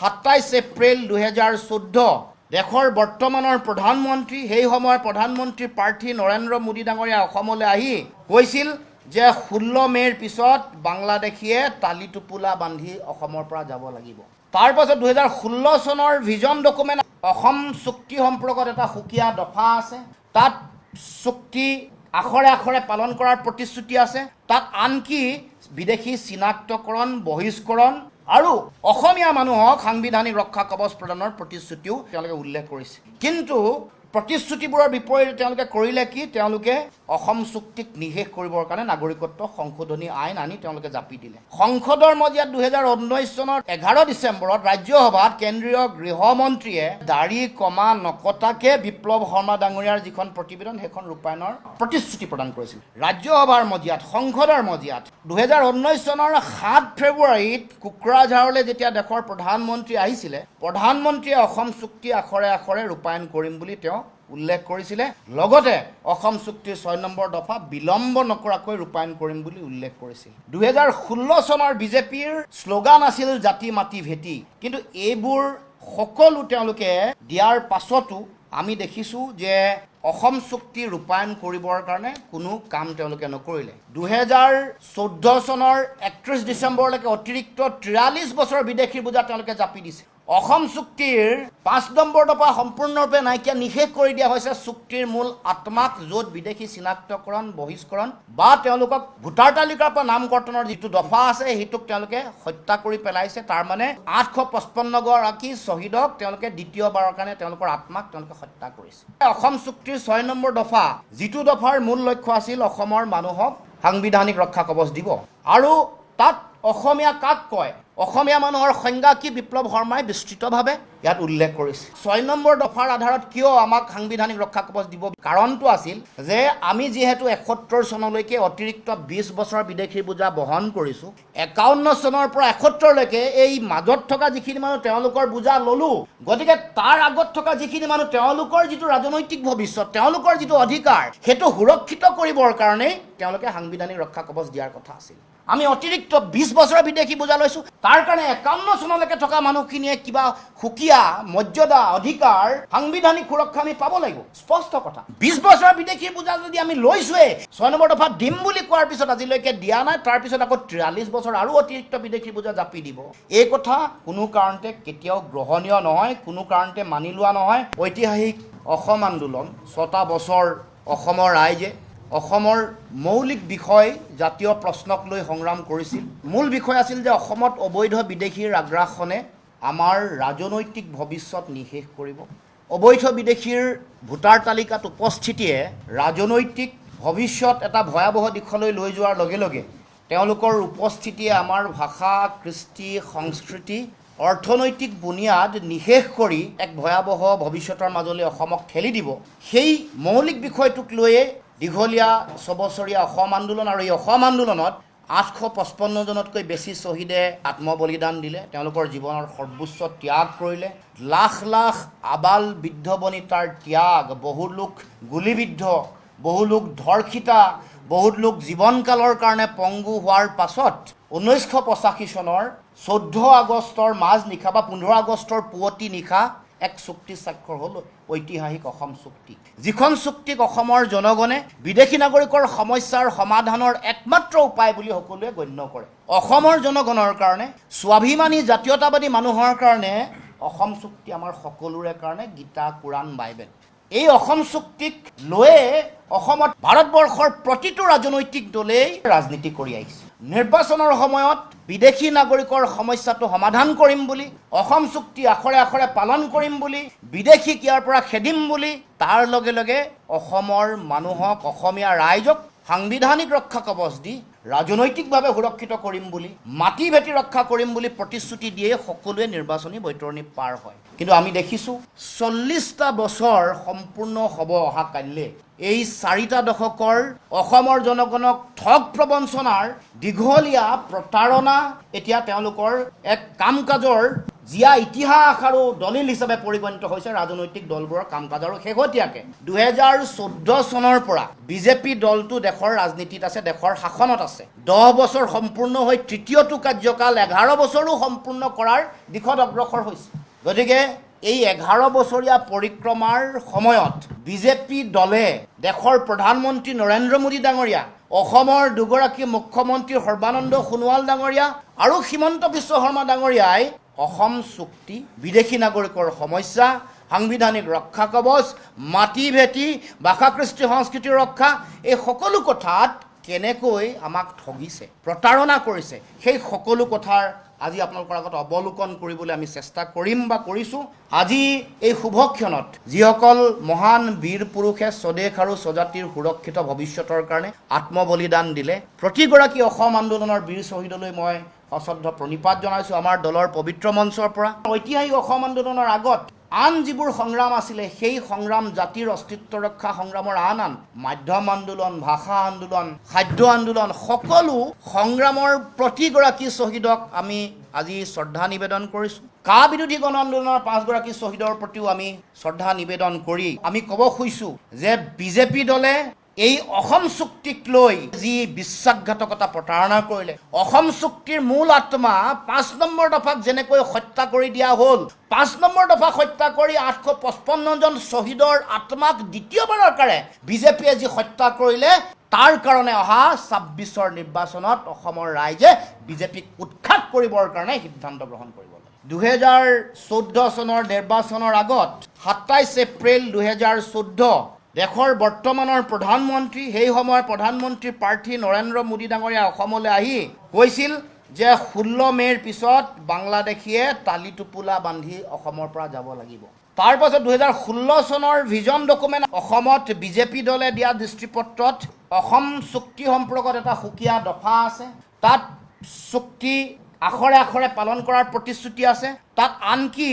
সাতাইছ এপ্ৰিল দুহেজাৰ চৈধ্য, দেশৰ বৰ্তমানৰ প্ৰধানমন্ত্ৰী, সেই সময়ৰ প্ৰধানমন্ত্ৰীৰ প্ৰাৰ্থী নৰেন্দ্ৰ মোদী ডাঙৰীয়া অসমলৈ আহি কৈছিল যে ষোল্ল মে'ৰ পিছত বাংলাদেশীয়ে টালি টোপোলা বান্ধি অসমৰ পৰা যাব লাগিব। তাৰ পাছত দুহেজাৰ ষোল্ল চনৰ ভিজন ডকুমেণ্ট অসম চুক্তি সম্পৰ্কত এটা সুকীয়া দফা আছে। তাত চুক্তি আখৰে আখৰে পালন কৰাৰ প্ৰতিশ্ৰুতি আছে। তাত আনকি বিদেশি চিনাক্তকৰণ, বহিষ্কৰণ আৰু অসমীয়া মানুহক সাংবিধানিক ৰক্ষা কৱচ প্ৰদানৰ প্ৰতিশ্ৰুতিও তেওঁলোকে উল্লেখ কৰিছে। কিন্তু প্ৰতিশ্ৰুতিবোৰৰ বিপৰীতে তেওঁলোকে কৰিলে কি? তেওঁলোকে অসম চুক্তিক নিষেধ কৰিবৰ কাৰণে নাগৰিকত্ব সংশোধনী আইন আনি তেওঁলোকে জাপি দিলে। সংসদৰ মজিয়াত দুহেজাৰ ঊনৈছ চনৰ এঘাৰ ডিচেম্বৰত ৰাজ্যসভাত কেন্দ্ৰীয় গৃহমন্ত্ৰীয়ে দাড়ি, কমা, নকটাকে বিপ্লৱ শৰ্মা ডাঙৰীয়াৰ যিখন প্ৰতিবেদন, সেইখন ৰূপায়ণৰ প্ৰতিশ্ৰুতি প্ৰদান কৰিছিল। ৰাজ্যসভাৰ মজিয়াত, সংসদৰ মজিয়াত দুহেজাৰ ঊনৈছ চনৰ সাত ফেব্ৰুৱাৰীত কোকৰাঝাৰলৈ যেতিয়া দেশৰ প্ৰধানমন্ত্ৰী আহিছিলে, প্ৰধানমন্ত্ৰীয়ে অসম চুক্তি আখৰে আখৰে ৰূপায়ণ কৰিম বুলি তেওঁ উল্লেখ কৰিছিলে। লগতে অসম চুক্তিৰ ছয় নম্বৰ দফা বিলম্ব নকৰাকৈ ৰূপায়ণ কৰিম বুলি উল্লেখ কৰিছিল। দুহেজাৰ ষোল্ল চনৰ বিজেপিৰ শ্লোগান আছিল জাতি মাতি ভেটি। কিন্তু এইবোৰ সকলো তেওঁলোকে দিয়াৰ পাছতো আমি দেখিছোঁ যে অসম চুক্তি ৰূপায়ণ কৰিবৰ কাৰণে কোনো কাম তেওঁলোকে নকৰিলে। দুহেজাৰ চৈধ্য চনৰ একত্ৰিছ ডিচেম্বৰলৈকে অতিৰিক্ত তিৰাল্লিছ বছৰ বিদেশীৰ বোজা তেওঁলোকে জাপি দিছে। অসম চুক্তিৰ পাঁচ নম্বৰ দফা সম্পূৰ্ণৰূপে নাইকিয়া, নিষেধ কৰি দিয়া হৈছে চুক্তিৰ মূল আত্মাক, য'ত বিদেশি চিনাক্তকৰণ, বহিষ্কৰণ বা তেওঁলোকক ভোটাৰ তালিকাৰ পৰা নাম কৰ্তনৰ যিটো দফা আছে, সেইটোক তেওঁলোকে হত্যা কৰি পেলাইছে। তাৰ মানে আঠশ পঁচপন্নগৰাকী শ্বহীদক তেওঁলোকে দ্বিতীয়বাৰৰ কাৰণে তেওঁলোকৰ আত্মাক তেওঁলোকে হত্যা কৰিছে। অসম চুক্তিৰ ছয় নম্বৰ দফা, যিটো দফাৰ মূল লক্ষ্য আছিল অসমৰ মানুহক সাংবিধানিক ৰক্ষা কৱচ দিব। আৰু তাত অসমীয়া কাক কয়? অসমীয়া মানুহৰ সংজ্ঞা কি বিপ্লৱ শৰ্মাই বিস্তৃতভাৱে ইয়াত উল্লেখ কৰিছে। ছয় নম্বৰ দফাৰ আধাৰত কিয় আমাক সাংবিধানিক ৰক্ষা কৱচ দিব? কাৰণটো আছিল যে আমি যিহেতু এসত্তৰ চনলৈকে অতিৰিক্ত বিছ বছৰ বিদেশী বোজা বহন কৰিছোঁ একাৱন্ন চনৰ পৰা এসত্তৰলৈকে এই মাজত থকা যিখিনি মানুহ তেওঁলোকৰ বোজা ল'লোঁ। গতিকে তাৰ আগত থকা যিখিনি মানুহ তেওঁলোকৰ যিটো ৰাজনৈতিক ভৱিষ্যত তেওঁলোকৰ যিটো অধিকাৰ সেইটো সুৰক্ষিত কৰিবৰ কাৰণেই তেওঁলোকে সাংবিধানিক ৰক্ষা কৱচ দিয়াৰ কথা আছিল। আমি অতিৰিক্ত বিছ বছৰৰ বিদেশি বোজা লৈছোঁ। তাৰ কাৰণে একাৱন্ন চনলৈকে থকা মানুহখিনিয়ে কিবা সুকীয়া, মৰ্যাদা, অধিকাৰ, সাংবিধানিক সুৰক্ষা আমি পাব লাগিব। স্পষ্ট কথা। বিছ বছৰৰ বিদেশি বোজা যদি আমি লৈছোৱে, ছয় নম্বৰ দফা দিম বুলি কোৱাৰ পিছত আজিলৈকে দিয়া নাই তাৰপিছত আকৌ তিৰাল্লিছ বছৰ আৰু অতিৰিক্ত বিদেশি বোজা জাপি দিব। এই কথা কোনো কাৰণতে কেতিয়াও গ্ৰহণীয় নহয়, কোনো কাৰণতে মানি লোৱা নহয়। ঐতিহাসিক অসম আন্দোলন, ছটা বছৰ অসমৰ ৰাইজে অসমৰ মৌলিক বিষয় জাতীয় প্ৰশ্নক লৈ সংগ্ৰাম কৰিছিল। মূল বিষয় আছিল যে অসমত অবৈধ বিদেশীৰ আগ্ৰাসনে আমাৰ ৰাজনৈতিক ভৱিষ্যত নিশেষ কৰিব। অবৈধ বিদেশীৰ ভোটাৰ তালিকাত উপস্থিতিয়ে ৰাজনৈতিক ভৱিষ্যত এটা ভয়াৱহ দিশলৈ লৈ যোৱাৰ লগে লগে তেওঁলোকৰ উপস্থিতিয়ে আমাৰ ভাষা, কৃষ্টি, সংস্কৃতি, অৰ্থনৈতিক বুনিয়াদ নিশেষ কৰি এক ভয়াৱহ ভৱিষ্যতৰ মাজলৈ অসমক ঠেলি দিব। সেই মৌলিক বিষয়টোক লৈয়ে দীঘলীয়া ছবছৰীয়া অসম আন্দোলন আৰু এই অসম আন্দোলনত আঠশ পঁচপন্নজনতকৈ বেছি শ্বহীদে আত্মবলিদান দিলে। তেওঁলোকৰ জীৱনৰ সৰ্বোচ্চ ত্যাগ কৰিলে। লাখ লাখ আবাল বৃদ্ধ বনিতাৰ ত্যাগ। বহু লোক গুলীবিদ্ধ বহু লোক ধৰ্ষিতা, বহুত লোক জীৱনকালৰ কাৰণে পংগু হোৱাৰ পাছত ঊনৈছশ পঁচাশী চনৰ চৈধ্য আগষ্টৰ মাজ নিশা বা পোন্ধৰ আগষ্টৰ পুৱতি নিশা এক চুক্তি স্বাক্ষৰ হ'ল ঐতিহাসিক অসম চুক্তি যিখন চুক্তিক অসমৰ জনগণে বিদেশী নাগৰিকৰ সমস্যাৰ সমাধানৰ একমাত্ৰ উপায় বুলি সকলোৱে গণ্য কৰে। অসমৰ জনগণৰ কাৰণে স্বাভিমানী জাতীয়তাবাদী মানুহৰ কাৰণে অসম চুক্তি আমাৰ সকলোৰে কাৰণে গীতা কোৰাণ বাইবেল। এই অসম চুক্তিক লৈয়ে অসমত ভাৰতবৰ্ষৰ প্ৰতিটো ৰাজনৈতিক দলেই ৰাজনীতি কৰি আহিছে। নিৰ্বাচনৰ সময়ত বিদেশি নাগৰিকৰ সমস্যাটো সমাধান কৰিম বুলি, অসম চুক্তি আখৰে আখৰে পালন কৰিম বুলি, বিদেশীক ইয়াৰ পৰা খেদিম বুলি, তাৰ লগে লগে অসমৰ মানুহক অসমীয়া ৰাইজক সাংবিধানিক ৰক্ষা কৱচ দি ৰাজনৈতিকভাৱে সুৰক্ষিত কৰিম বুলি, মাটি ভেটি ৰক্ষা কৰিম বুলি প্ৰতিশ্ৰুতি দিয়ে সকলোৱে নিৰ্বাচনী বৈতৰণি পাৰ হয়। কিন্তু আমি দেখিছোঁ, চল্লিছটা বছৰ সম্পূৰ্ণ হ'ব অহা কাইলৈ। এই চাৰিটা দশকৰ অসমৰ জনগণক ঠগ প্ৰবঞ্চনাৰ দীঘলীয়া প্ৰতাৰণা এতিয়া তেওঁলোকৰ এক কাম কাজৰ জীয়া ইতিহাস আৰু দলিল হিচাপে পৰিগণিত হৈছে ৰাজনৈতিক দলবোৰৰ কাম কাজ আৰু শেহতীয়াকৈ। দুহেজাৰ চৈধ্য চনৰ পৰা বিজেপি দলটো দেশৰ ৰাজনীতিত আছে, দেশৰ শাসনত আছে। দহ বছৰ সম্পূৰ্ণ হৈ তৃতীয়টো কাৰ্যকাল, এঘাৰ বছৰো সম্পূৰ্ণ কৰাৰ দিশত অগ্ৰসৰ হৈছে। গতিকে এই এঘাৰ বছৰীয়া পৰিক্ৰমাৰ সময়ত বিজেপি দলে দেশৰ প্ৰধানমন্ত্ৰী নৰেন্দ্ৰ মোদী ডাঙৰীয়া, অসমৰ দুগৰাকী মুখ্যমন্ত্ৰী সৰ্বানন্দ সোণোৱাল ডাঙৰীয়া আৰু হিমন্ত বিশ্ব শৰ্মা ডাঙৰীয়াই অসম চুক্তি বিদেশি নাগৰিকৰ সমস্যা, সাংবিধানিক ৰক্ষা কৱচ মাটি ভেটি ভাষা কৃষ্টি সংস্কৃতিৰ ৰক্ষা, এই সকলো কথাত কেনেকৈ আমাক ঠগিছে, প্ৰতাৰণা কৰিছে, সেই সকলো কথাৰ আজি আপোনালোকৰ আগত অৱলোকন কৰিবলৈ আমি চেষ্টা কৰিম বা কৰিছোঁ। আজি এই শুভক্ষণত যিসকল মহান বীৰ পুৰুষে স্বদেশ আৰু স্বজাতিৰ সুৰক্ষিত ভৱিষ্যতৰ কাৰণে আত্মবলিদান দিলে, প্ৰতিগৰাকী অসম আন্দোলনৰ বীৰ শ্বহীদলৈ মই সশ্ৰদ্ধ প্ৰণিপাত জনাইছোঁ আমাৰ দলৰ পবিত্ৰ মঞ্চৰ পৰা। ঐতিহাসিক অসম আন্দোলনৰ আগত আন যিবোৰ সংগ্ৰাম আছিলে, সেই সংগ্ৰাম জাতিৰ অস্তিত্ব ৰক্ষা সংগ্ৰামৰ আন আন, মাধ্যম আন্দোলন, ভাষা আন্দোলন, খাদ্য আন্দোলন, সকলো সংগ্ৰামৰ প্ৰতিগৰাকী শ্বহীদক আমি আজি শ্ৰদ্ধা নিবেদন কৰিছোঁ। কা বিৰোধী গণ আন্দোলনৰ পাঁচগৰাকী শ্বহীদৰ প্ৰতিও আমি শ্ৰদ্ধা নিবেদন কৰি, আমি ক'ব খুজিছোঁ যে বিজেপি দলে এই অসম চুক্তিক লৈ যি বিশ্বাসঘাতকতা প্ৰতাৰণা কৰিলে অসম চুক্তিৰ মূল আত্মা পাঁচ নম্বৰ দফাক যেনেকৈ হত্যা কৰি দিয়া হ'ল, পাঁচ নম্বৰ দফাক হত্যা কৰি আঠশ পঁচপন্নজন শ্বহীদৰ আত্মাক দ্বিতীয়বাৰৰ কাৰণে বিজেপিয়ে যি হত্যা কৰিলে, তাৰ কাৰণে অহা ছাব্বিছৰ নিৰ্বাচনত অসমৰ ৰাইজে বিজেপিক উৎখাত কৰিবৰ কাৰণে সিদ্ধান্ত গ্ৰহণ কৰিব দুহেজাৰ চৈধ্য চনৰ নিৰ্বাচনৰ আগত সাতাইছ এপ্ৰিল দুহেজাৰ চৈধ্য দেশৰ বৰ্তমানৰ প্ৰধানমন্ত্ৰী, সেই সময়ৰ প্ৰধানমন্ত্ৰী প্ৰাৰ্থী নৰেন্দ্ৰ মোদী ডাঙৰীয়া অসমলৈ আহি কৈছিল যে ষোল্ল মে'ৰ পিছত বাংলাদেশীয়ে তালি টোপোলা বান্ধি অসমৰ পৰা যাব লাগিব। তাৰ পাছত দুহেজাৰ ষোল্ল চনৰ ভিজন ডকুমেণ্ট অসমত বিজেপি দলে দিয়া দৃষ্টিপত্ৰত অসম চুক্তি সম্পৰ্কত এটা সুকীয়া দফা আছে। তাত চুক্তি আখৰে আখৰে পালন কৰাৰ প্ৰতিশ্ৰুতি আছে। তাত আনকি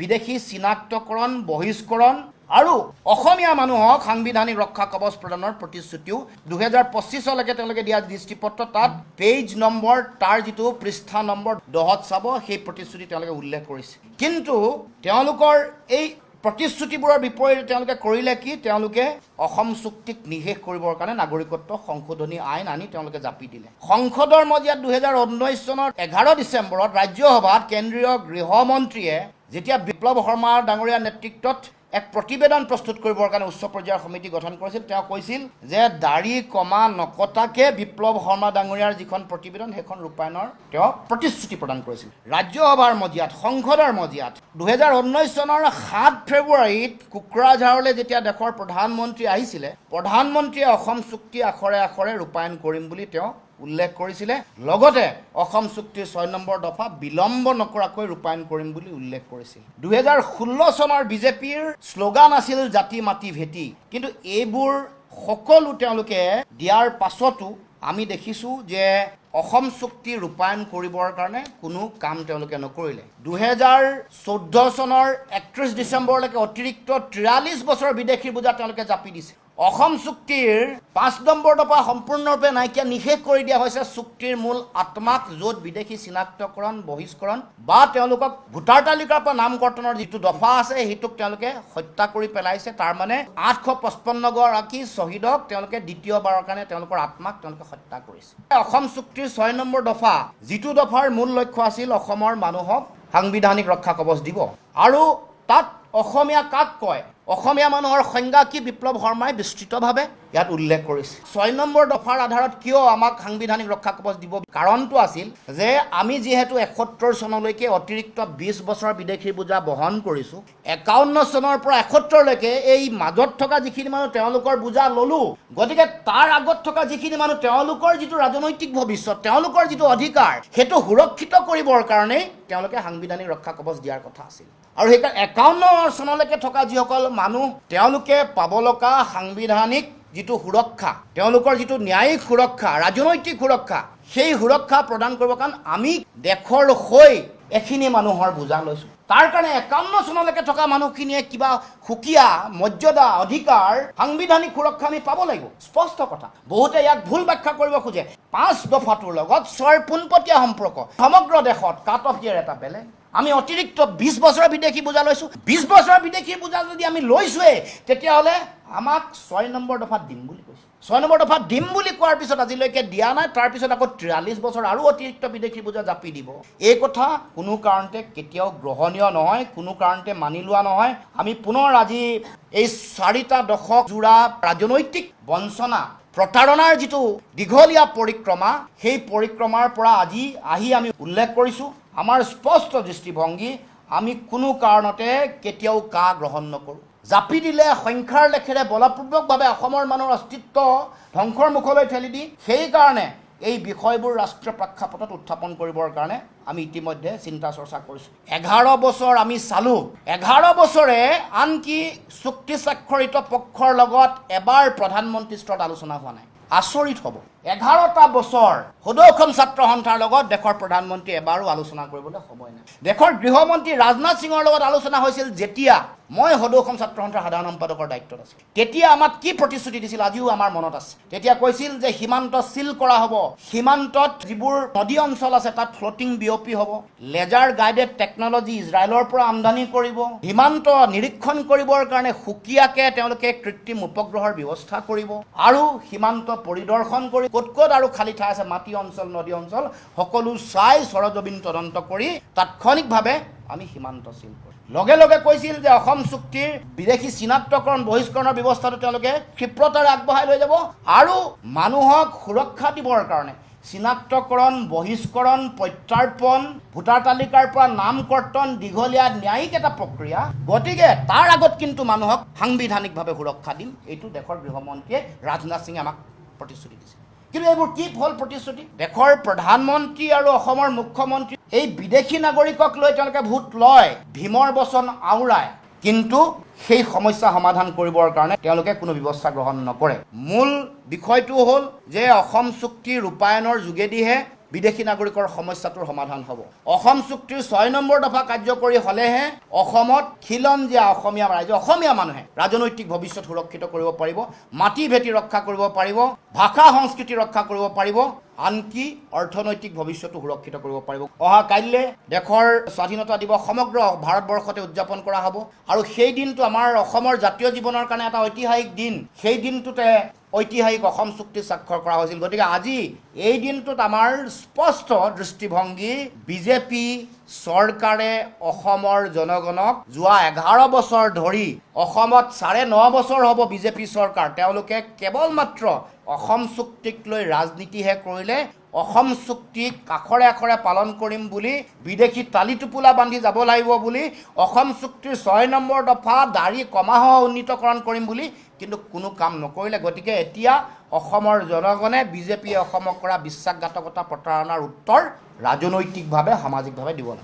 বিদেশি চিনাক্তকৰণ, বহিষ্কৰণ আৰু অসমীয়া মানুহক সাংবিধানিক ৰক্ষা কৱচ প্ৰদানৰ প্ৰতিশ্ৰুতিও দুহেজাৰ পঁচিছলৈকে তেওঁলোকে দিয়া দৃষ্টিপত্ৰ তাত পেজ নম্বৰ তাৰ যিটো পৃষ্ঠা নম্বৰ দহত চাব সেই প্ৰতিশ্ৰুতি তেওঁলোকে উল্লেখ কৰিছে। কিন্তু তেওঁলোকৰ এই প্ৰতিশ্ৰুতিবোৰৰ বিপৰীতে তেওঁলোকে কৰিলে কি? তেওঁলোকে অসম চুক্তিক নিষেধ কৰিবৰ কাৰণে নাগৰিকত্ব সংশোধনী আইন আনি তেওঁলোকে জাপি দিলে। সংসদৰ মজিয়াত দুহেজাৰ ঊনৈছ চনৰ এঘাৰ ডিচেম্বৰত ৰাজ্যসভাত কেন্দ্ৰীয় গৃহমন্ত্ৰীয়ে যেতিয়া বিপ্লৱ শৰ্মা ডাঙৰীয়াৰ নেতৃত্বত এক প্ৰতিবেদন প্ৰস্তুত কৰিবৰ কাৰণে উচ্চ পৰ্যায়ৰ সমিতি গঠন কৰিছিল। তেওঁ কৈছিল যে দাড়ি, কমা নকটাকে বিপ্লৱ শৰ্মা ডাঙৰীয়াৰ যিখন প্ৰতিবেদন, সেইখন ৰূপায়ণৰ তেওঁ প্ৰতিশ্ৰুতি প্ৰদান কৰিছিল। ৰাজ্যসভাৰ মজিয়াত, সংসদৰ মজিয়াত দুহেজাৰ ঊনৈছ চনৰ সাত ফেব্ৰুৱাৰীত কোকৰাঝাৰলৈ যেতিয়া দেশৰ প্ৰধানমন্ত্ৰী আহিছিলে, প্ৰধানমন্ত্ৰীয়ে অসম চুক্তি আখৰে আখৰে ৰূপায়ণ কৰিম বুলি তেওঁ উল্লেখ কৰিছিলে। লগতে অসম চুক্তিৰ ছয় নম্বৰ দফা বিলম্ব নকৰাকৈ ৰূপায়ণ কৰিম বুলি উল্লেখ কৰিছিল। দুহেজাৰ ষোল্ল চনৰ বিজেপিৰ শ্লোগান আছিল জাতি মাটি ভেটি। কিন্তু এইবোৰ সকলো তেওঁলোকে দিয়াৰ পাছতো আমি দেখিছোঁ যে অসম চুক্তি ৰূপায়ণ কৰিবৰ কাৰণে কোনো কাম তেওঁলোকে নকৰিলে। দুহেজাৰ চৈধ্য চনৰ একত্ৰিছ ডিচেম্বৰলৈকে অতিৰিক্ত তিৰাল্লিছ বছৰ বিদেশী বোজা তেওঁলোকে জাপি দিছে। অসম চুক্তিৰ পাঁচ নম্বৰ দফা সম্পূৰ্ণৰূপে নাইকিয়া নিষেধ কৰি দিয়া হৈছে চুক্তিৰ মূল আত্মাক, য'ত বিদেশি চিনাক্তকৰণ, বহিষ্কৰণ বা তেওঁলোকক ভোটাৰ তালিকাৰ পৰা নাম কৰ্তনৰ যিটো দফা আছে, সেইটোক তেওঁলোকে হত্যা কৰি পেলাইছে। তাৰমানে আঠশ পঁচপন্নগৰাকী শ্বহীদক তেওঁলোকে দ্বিতীয়বাৰৰ কাৰণে তেওঁলোকৰ আত্মাক তেওঁলোকে হত্যা কৰিছে। অসম চুক্তিৰ ছয় নম্বৰ দফা, যিটো দফাৰ মূল লক্ষ্য আছিল অসমৰ মানুহক সাংবিধানিক ৰক্ষা কৱচ দিব। আৰু তাত অসমীয়া কাক কয়? অসমীয়া মানুহৰ সংজ্ঞা কি? বিপ্লৱ শৰ্মাই বিস্তৃতভাৱে ইয়াত উল্লেখ কৰিছে। ছয় নম্বৰ দফাৰ আধাৰত কিয় আমাক সাংবিধানিক ৰক্ষা কৱচ দিব? কাৰণটো আছিল যে আমি যিহেতু এসত্তৰ চনলৈকে অতিৰিক্ত বিছ বছৰ বিদেশি বোজা বহন কৰিছোঁ, একাৱন্ন চনৰ পৰা এসত্তৰলৈকে এই মাজত থকা যিখিনি মানুহ তেওঁলোকৰ বোজা ল'লোঁ, গতিকে তাৰ আগত থকা যিখিনি মানুহ তেওঁলোকৰ যিটো ৰাজনৈতিক ভৱিষ্যত, তেওঁলোকৰ যিটো অধিকাৰ, সেইটো সুৰক্ষিত কৰিবৰ কাৰণেই তেওঁলোকে সাংবিধানিক ৰক্ষা কৱচ দিয়াৰ কথা আছিল। আৰু সেইকাৰণে একাৱন্ন চনলৈকে থকা যিসকল মানুহ, তেওঁলোকে পাব লগা সাংবিধানিক যিটো সুৰক্ষা, তেওঁলোকৰ যিটো ন্যায়িক সুৰক্ষা, ৰাজনৈতিক সুৰক্ষা, সেই সুৰক্ষা প্ৰদান কৰিবৰ কাৰণে আমি দেশৰ হৈ এখিনি মানুহৰ বোজা লৈছোঁ। তাৰ কাৰণে একাৱন্ন চনলৈকে থকা মানুহখিনিয়ে কিবা সুকীয়া, মৰ্যাদা, অধিকাৰ, সাংবিধানিক সুৰক্ষা আমি পাব লাগিব। স্পষ্ট কথা। বহুতে ইয়াক ভুল ব্যাখ্যা কৰিব খোজে। পাঁচ দফাটোৰ লগত ছয়ৰ পোনপটীয়া সম্পৰ্ক। সমগ্ৰ দেশত কাট অফ ইয়াৰ এটা বেলেগ। আমি অতিৰিক্ত বিছ বছৰৰ বিদেশি বোজা লৈছোঁ। বিছ বছৰৰ বিদেশি বোজা যদি আমি লৈছোঁৱেই, তেতিয়াহ'লে আমাক ছয় নম্বৰ দফাত দিম বুলি কৈছে। ছয় নম্বৰ দফাত দিম বুলি কোৱাৰ পিছত আজিলৈকে দিয়া নাই তাৰপিছত আকৌ তিৰাল্লিছ বছৰ আৰু অতিৰিক্ত বিদেশি বোজা জাপি দিব। এই কথা কোনো কাৰণতে কেতিয়াও গ্ৰহণীয় নহয়, কোনো কাৰণতে মানি লোৱা নহয়। আমি পুনৰ আজি এই চাৰিটা দশক জোৰা ৰাজনৈতিক বঞ্চনা, প্ৰতাৰণাৰ যিটো দীঘলীয়া পৰিক্ৰমা, সেই পৰিক্ৰমাৰ পৰা আজি আহি আমি উল্লেখ কৰিছোঁ। আমাৰ স্পষ্ট দৃষ্টিভংগী, আমি কোনো কাৰণতে কেতিয়াও কা গ্ৰহণ নকৰোঁ। জাপি দিলে সংখ্যাৰ লেখেৰে বলপূৰ্বকভাৱে অসমৰ মানুহৰ অস্তিত্ব ধ্বংসৰ মুখলৈ ঠেলি দি, সেইকাৰণে এই বিষয়বোৰ ৰাষ্ট্ৰীয় প্ৰেক্ষাপটত উত্থাপন কৰিবৰ কাৰণে আমি ইতিমধ্যে চিন্তা চৰ্চা কৰিছোঁ। এঘাৰ বছৰ আমি চালোঁ। এঘাৰ বছৰে আনকি চুক্তি স্বাক্ষৰিত পক্ষৰ লগত এবাৰ প্ৰধানমন্ত্ৰী স্তৰত আলোচনা হোৱা নাই। আচৰিত হ'ব। এঘাৰটা বছৰ সদৌ অসম ছাত্ৰ সন্থাৰ লগত দেশৰ প্ৰধানমন্ত্ৰী এবাৰো আলোচনা কৰিবলৈ সময় নাই। দেশৰ গৃহমন্ত্ৰী ৰাজনাথ সিঙৰ লগত আলোচনা হৈছিল যেতিয়া মই সদৌ অসম ছাত্ৰ সন্থাৰ সাধাৰণ সম্পাদকৰ দায়িত্বত আছিলোঁ তেতিয়া আমাক কি প্ৰতিশ্ৰুতি দিছিল আজিও আমাৰ মনত আছে। তেতিয়া কৈছিল যে সীমান্ত চিল কৰা হ'ব। সীমান্তত যিবোৰ নদী অঞ্চল আছে, তাত ফ্লটিং বিয়পি হ'ব। লেজাৰ গাইডেড টেকনলজি ইজৰাইলৰ পৰা আমদানি কৰিব। সীমান্ত নিৰীক্ষণ কৰিবৰ কাৰণে সুকীয়াকৈ তেওঁলোকে কৃত্ৰিম উপগ্ৰহৰ ব্যৱস্থা কৰিব। আৰু সীমান্ত পৰিদৰ্শন কৰি ক'ত ক'ত আৰু খালী ঠাই আছে, মাটি অঞ্চল, নদী অঞ্চল, সকলো চাই সৰজবিন তদন্ত কৰি তাৎক্ষণিকভাৱে আমি সীমান্ত চিল কৰিম। লগে লগে কৈছিল যে অসম চুক্তিৰ বিদেশি চিনাক্তকৰণ, বহিষ্কৰণৰ ব্যৱস্থাটো তেওঁলোকে ক্ষিপ্ৰতাৰে আগবঢ়াই লৈ যাব আৰু মানুহক সুৰক্ষা দিবৰ কাৰণে চিনাক্তকৰণ, বহিষ্কৰণ, প্ৰত্যাৰ্পণ, ভোটাৰ তালিকাৰ পৰা নাম কৰ্তন দীঘলীয়া ন্যায়িক এটা প্ৰক্ৰিয়া। গতিকে তাৰ আগত কিন্তু মানুহক সাংবিধানিকভাৱে সুৰক্ষা দিম। এইটো দেশৰ গৃহমন্ত্ৰীয়ে ৰাজনাথ সিঙে আমাক প্ৰতিশ্ৰুতি দিছে। কিন্তু এইবোৰ কি ফল প্ৰতিশ্ৰুতি? দেশৰ প্ৰধানমন্ত্ৰী আৰু অসমৰ মুখ্যমন্ত্ৰী, এই বিদেশি নাগৰিকক লৈ তেওঁলোকে ভোট লয়, ভীমৰ বচন আওৰায় কিন্তু সেই সমস্যা সমাধান কৰিবৰ কাৰণে তেওঁলোকে কোনো ব্যৱস্থা গ্ৰহণ নকৰে। মূল বিষয়টো হ'ল যে অসম চুক্তি ৰূপায়ণৰ যোগেদিহে বিদেশি নাগৰিকৰ সমস্যাটোৰ সমাধান হ'ব। অসম চুক্তিৰ ছয় নম্বৰ দফা কাৰ্যকৰী হ'লেহে অসমত খিলঞ্জীয়া অসমীয়া ৰাইজে, অসমীয়া মানুহে ৰাজনৈতিক ভৱিষ্যত সুৰক্ষিত কৰিব পাৰিব, মাটি ভেটি ৰক্ষা কৰিব পাৰিব, ভাষা সংস্কৃতি ৰক্ষা কৰিব পাৰিব আনকি অৰ্থনৈতিক ভৱিষ্যতো সুৰক্ষিত কৰিব পাৰিব। অহা কাইলৈ দেশৰ স্বাধীনতা দিৱস সমগ্ৰ ভাৰতবৰ্ষতে উদযাপন কৰা হ'ব। আৰু সেই দিনটো আমাৰ অসমৰ জাতীয় জীৱনৰ কাৰণে এটা ঐতিহাসিক দিন। সেই দিনটোতে ঐতিহাসিক অসম চুক্তি স্বাক্ষৰ কৰা হৈছিল। গতিকে আজি এই দিনটোত আমাৰ স্পষ্ট দৃষ্টিভংগী বিজেপি চৰকাৰে অসমৰ জনগণক যোৱা এঘাৰ বছৰ ধৰি অসমত চাৰে ন বছৰ হ'ব বিজেপি চৰকাৰ। তেওঁলোকে কেৱল মাত্ৰ অসম চুক্তিক লৈ ৰাজনীতিহে কৰিলে, অসম চুক্তিক আখৰে আখৰে পালন কৰিম বুলি বিদেশি তালি টোপোলা বান্ধি যাব লাগিব বুলি, অসম চুক্তিৰ ছয় নম্বৰ দফা দাড়ি কমাসহ উন্নীতকৰণ কৰিম বুলি কিন্তু কোনো কাম নকৰিলে, গতিকে এতিয়া অসমৰ জনগণে বিজেপিয়ে অসমক কৰা বিশ্বাসঘাতকতা প্ৰতাৰণাৰ উত্তৰ ৰাজনৈতিকভাৱে, সামাজিকভাৱে দিব লাগে।